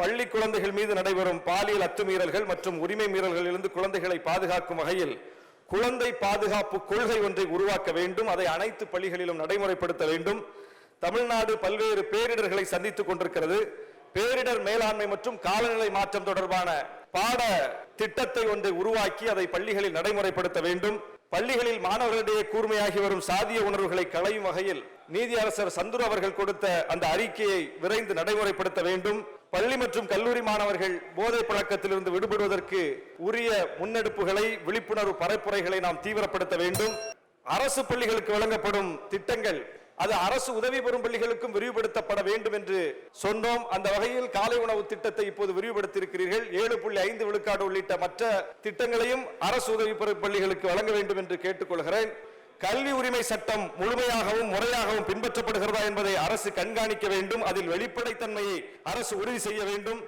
பள்ளி குழந்தைகள் மீது நடைபெறும் பாலியல் அத்துமீறல்கள் மற்றும் உரிமை மீறல்களிலிருந்து குழந்தைகளை பாதுகாக்கும் வகையில் குழந்தை பாதுகாப்பு கொள்கை ஒன்றை உருவாக்க வேண்டும். அதை அனைத்து பள்ளிகளிலும் நடைமுறைப்படுத்த வேண்டும். தமிழ்நாடு பல்வேறு பேரிடர்களை சந்தித்துக் கொண்டிருக்கிறது. பேரிடர் மேலாண்மை மற்றும் காலநிலை மாற்றம் தொடர்பான பாட திட்டத்தை ஒன்றை உருவாக்கி அதை பள்ளிகளில் நடைமுறைப்படுத்த வேண்டும். பள்ளிகளில் மாணவர்களிடையே கூர்மையாகி வரும் சாதிய உணர்வுகளை களையும் வகையில் நீதியரசர் சந்துரு அவர்கள் கொடுத்த அந்த அறிக்கையை விரைந்து நடைமுறைப்படுத்த வேண்டும். பள்ளி மற்றும் கல்லூரி மாணவர்கள் போதை பழக்கத்திலிருந்து விடுபடுவதற்கு உரிய முன்னெடுப்புகளை விழிப்புணர்வு பரப்புரைகளை நாம் தீவிரப்படுத்த வேண்டும். அரசு பள்ளிகளுக்கு வழங்கப்படும் திட்டங்கள் அது அரசு உதவி பெறும் பள்ளிகளுக்கும் விரிவுபடுத்தப்பட வேண்டும் என்று சொன்னோம். அந்த வகையில் காலை உணவு திட்டத்தை இப்போது விரிவுபடுத்தியிருக்கிறீர்கள். ஏழு புள்ளி ஐந்து விழுக்காடு உள்ளிட்ட மற்ற திட்டங்களையும் அரசு உதவி பெறும் பள்ளிகளுக்கு வழங்க வேண்டும் என்று கேட்டுக்கொள்கிறேன். கல்வி உரிமை சட்டம் முழுமையாகவும் முறையாகவும் பின்பற்றப்படுகிறதா என்பதை அரசு கண்காணிக்க வேண்டும். அதில் வெளிப்படைத்தன்மையை அரசு உறுதி செய்ய வேண்டும்.